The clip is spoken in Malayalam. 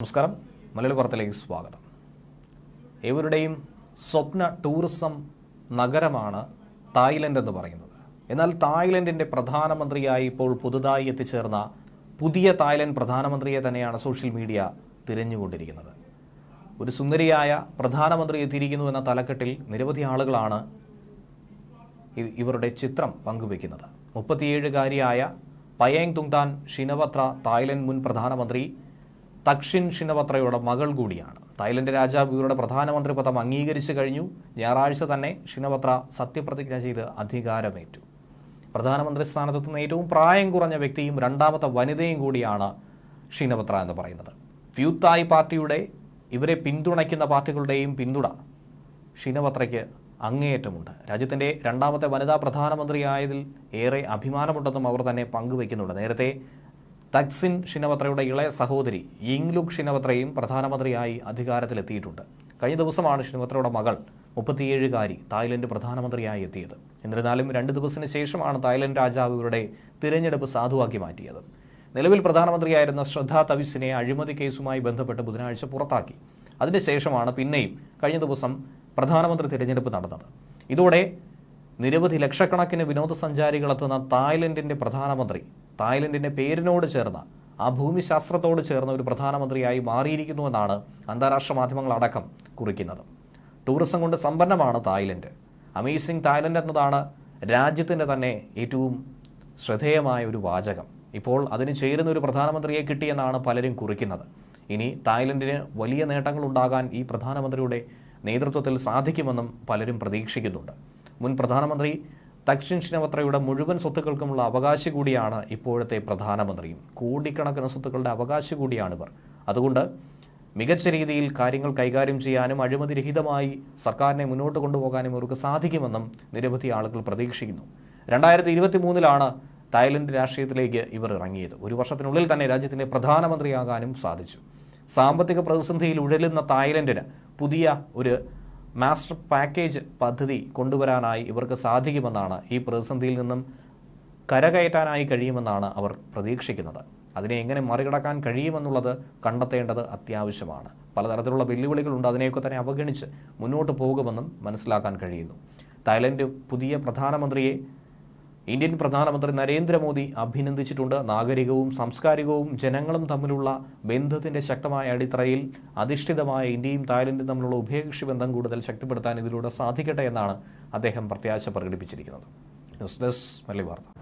നമസ്കാരം. മലയാളി വാർത്തയിലേക്ക് സ്വാഗതം. ഏവരുടെയും സ്വപ്ന ടൂറിസം നഗരമാണ് തായ്ലൻഡ് എന്ന് പറയുന്നത്. എന്നാൽ തായ്ലൻഡിന്റെ പ്രധാനമന്ത്രിയായി ഇപ്പോൾ പുതുതായി എത്തിച്ചേർന്ന പുതിയ തായ്ലൻഡ് പ്രധാനമന്ത്രിയെ തന്നെയാണ് സോഷ്യൽ മീഡിയ തിരഞ്ഞുകൊണ്ടിരിക്കുന്നത്. ഒരു സുന്ദരിയായ പ്രധാനമന്ത്രി എത്തിയിരിക്കുന്നു എന്ന തലക്കെട്ടിൽ നിരവധി ആളുകളാണ് ഇവരുടെ ചിത്രം പങ്കുവെക്കുന്നത് മുപ്പത്തിയേഴുകാരിയായ പയേങ് തുങ്താൻ ഷിനവത്ര തായ്ലൻഡ് മുൻ പ്രധാനമന്ത്രി തക്ഷിൻ ഷിനവത്രയുടെ മകൾ കൂടിയാണ്. തായ്ലൻഡ് രാജാവ് ഇവരുടെ പ്രധാനമന്ത്രി പദം അംഗീകരിച്ചു കഴിഞ്ഞു. ഞായറാഴ്ച തന്നെ ഷിനവത്ര സത്യപ്രതിജ്ഞ ചെയ്ത് അധികാരമേറ്റു. പ്രധാനമന്ത്രി സ്ഥാനത്തെത്തുന്ന ഏറ്റവും പ്രായം കുറഞ്ഞ വ്യക്തിയും രണ്ടാമത്തെ വനിതയും കൂടിയാണ് ഷിനവത്ര എന്ന് പറയുന്നത്. ഫ്യൂത്തായ് പാർട്ടിയുടെ ഇവരെ പിന്തുണയ്ക്കുന്ന പാർട്ടികളുടെയും പിന്തുണ ഷിനവത്രയ്ക്ക് അങ്ങേയറ്റമുണ്ട്. രാജ്യത്തിന്റെ രണ്ടാമത്തെ വനിതാ പ്രധാനമന്ത്രിയായതിൽ ഏറെ അഭിമാനമുണ്ടെന്നും അവർ തന്നെ പങ്കുവയ്ക്കുന്നുണ്ട്. നേരത്തെ തക്സിൻ ഷിനവത്രയുടെ ഇളയ സഹോദരി യിങ്ലുക് ഷിനവത്രയും പ്രധാനമന്ത്രിയായി അധികാരത്തിലെത്തിയിട്ടുണ്ട്. കഴിഞ്ഞ ദിവസമാണ് ഷിനവത്രയുടെ മകൾ മുപ്പത്തിയേഴുകാരി തായ്ലൻഡ് പ്രധാനമന്ത്രിയായി എത്തിയത്. എന്നിരുന്നാലും രണ്ട് ദിവസത്തിന് ശേഷമാണ് തായ്ലൻഡ് രാജാവ് ഇവരുടെ തിരഞ്ഞെടുപ്പ് സാധുവാക്കി മാറ്റിയത്. നിലവിൽ പ്രധാനമന്ത്രിയായിരുന്ന ശ്രദ്ധ തവിസിനെ അഴിമതി കേസുമായി ബന്ധപ്പെട്ട് ബുധനാഴ്ച പുറത്താക്കി. അതിനുശേഷമാണ് പിന്നെയും കഴിഞ്ഞ ദിവസം പ്രധാനമന്ത്രി തിരഞ്ഞെടുപ്പ് നടന്നത്. ഇതോടെ നിരവധി ലക്ഷക്കണക്കിന് വിനോദസഞ്ചാരികളെത്തുന്ന തായ്ലൻഡിന്റെ പ്രധാനമന്ത്രി തായ്ലൻഡിന്റെ പേരിനോട് ചേർന്ന ആ ഭൂമിശാസ്ത്രത്തോട് ചേർന്ന ഒരു പ്രധാനമന്ത്രിയായി മാറിയിരിക്കുന്നുവെന്നാണ് അന്താരാഷ്ട്ര മാധ്യമങ്ങളടക്കം കുറിക്കുന്നത്. ടൂറിസം കൊണ്ട് സമ്പന്നമാണ് തായ്ലൻഡ്. അമേസിംഗ് തായ്ലൻഡ് എന്നതാണ് രാജ്യത്തിന്റെ തന്നെ ഏറ്റവും ശ്രദ്ധേയമായ ഒരു വാചകം. ഇപ്പോൾ അതിന് ചേരുന്ന ഒരു പ്രധാനമന്ത്രിയെ കിട്ടിയെന്നാണ് പലരും കുറിക്കുന്നത്. ഇനി തായ്ലൻഡിന് വലിയ നേട്ടങ്ങൾ ഉണ്ടാകാൻ ഈ പ്രധാനമന്ത്രിയുടെ നേതൃത്വത്തിൽ സാധിക്കുമെന്നും പലരും പ്രതീക്ഷിക്കുന്നുണ്ട്. മുൻ പ്രധാനമന്ത്രി തക്ഷിൻ ഷിനവത്രയുടെ മുഴുവൻ സ്വത്തുക്കൾക്കുമുള്ള അവകാശി കൂടിയാണ് ഇപ്പോഴത്തെ പ്രധാനമന്ത്രിയും. കോടിക്കണക്കിന് സ്വത്തുക്കളുടെ അവകാശി കൂടിയാണിവർ അതുകൊണ്ട് മികച്ച രീതിയിൽ കാര്യങ്ങൾ കൈകാര്യം ചെയ്യാനും അഴിമതിരഹിതമായി സർക്കാരിനെ മുന്നോട്ട് കൊണ്ടുപോകാനും ഇവർക്ക് സാധിക്കുമെന്നും നിരവധി ആളുകൾ പ്രതീക്ഷിക്കുന്നു. രണ്ടായിരത്തി ഇരുപത്തി മൂന്നിലാണ് തായ്ലൻഡ് രാഷ്ട്രീയത്തിലേക്ക് ഇവർ ഇറങ്ങിയത്. ഒരു വർഷത്തിനുള്ളിൽ തന്നെ രാജ്യത്തിന്റെ പ്രധാനമന്ത്രിയാകാനും സാധിച്ചു. സാമ്പത്തിക പ്രതിസന്ധിയിൽ ഉഴലുന്ന തായ്ലൻഡിന് പുതിയ ഒരു മാസ്റ്റർ പാക്കേജ് പദ്ധതി കൊണ്ടുവരാനായി ഇവർക്ക് സാധിക്കുമെന്നാണ് ഈ പ്രതിസന്ധിയിൽ നിന്നും കരകയറ്റാനായി കഴിയുമെന്നാണ് അവർ പ്രതീക്ഷിക്കുന്നത്. അതിനെ എങ്ങനെ മറികടക്കാൻ കഴിയുമെന്നുള്ളത് കണ്ടെത്തേണ്ടത് അത്യാവശ്യമാണ്. പലതരത്തിലുള്ള വെല്ലുവിളികളുണ്ട് അതിനെയൊക്കെ തന്നെ അവഗണിച്ച് മുന്നോട്ട് പോകുമെന്നും മനസ്സിലാക്കാൻ കഴിയുന്നു. തായ്ലൻഡ് പുതിയ പ്രധാനമന്ത്രിയെ ഇന്ത്യൻ പ്രധാനമന്ത്രി നരേന്ദ്രമോദി അഭിനന്ദിച്ചിട്ടുണ്ട്. നാഗരികവും സാംസ്കാരികവും ജനങ്ങളും തമ്മിലുള്ള ബന്ധത്തിന്റെ ശക്തമായ അടിത്തറയിൽ അധിഷ്ഠിതമായ ഇന്ത്യയും തായ്ലൻഡും തമ്മിലുള്ള ഉഭയകക്ഷി ബന്ധം കൂടുതൽ ശക്തിപ്പെടുത്താൻ ഇതിലൂടെ സാധിക്കട്ടെ എന്നാണ് അദ്ദേഹം പ്രത്യാശ പ്രകടിപ്പിച്ചിരിക്കുന്നത്. ന്യൂസ് ഡെസ്ക് മല്ലി വാർത്ത